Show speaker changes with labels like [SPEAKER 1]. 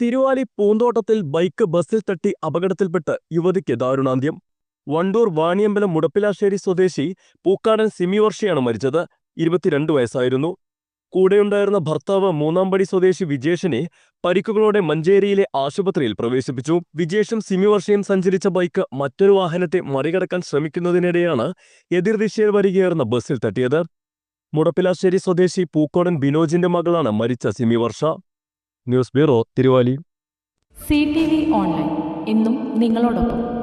[SPEAKER 1] Thiruvali പൂന്തോട്ടത്തിൽ bike ബസ്സിൽ തട്ടി അപകടത്തിൽപ്പെട്ട് യുവതിക്ക് ദാരുണാന്ത്യം. വണ്ടൂർ വാണിയമ്പലം മുടപ്പിലാശ്ശേരി സ്വദേശി പൂക്കാടൻ സിമിവർഷിയാണ് മരിച്ചത്. ഇരുപത്തിരണ്ട് വയസ്സായിരുന്നു. കൂടെയുണ്ടായിരുന്ന ഭർത്താവ് മൂന്നാംപടി സ്വദേശി വിജേഷിനെ പരിക്കുകളോടെ മഞ്ചേരിയിലെ ആശുപത്രിയിൽ പ്രവേശിപ്പിച്ചു. വിജേഷും സിമിവർഷയും സഞ്ചരിച്ച ബൈക്ക് മറ്റൊരു വാഹനത്തെ മറികടക്കാൻ ശ്രമിക്കുന്നതിനിടെയാണ് എതിർദിശയിൽ വരികയായിരുന്ന ബസ്സിൽ തട്ടിയത്. മുടപ്പിലാശ്ശേരി സ്വദേശി പൂക്കോടൻ ബിനോജിന്റെ മകളാണ് മരിച്ച Simi Varsha. News bureau Thiruvali
[SPEAKER 2] C T V online. എന്നും നിങ്ങളോടൊപ്പം.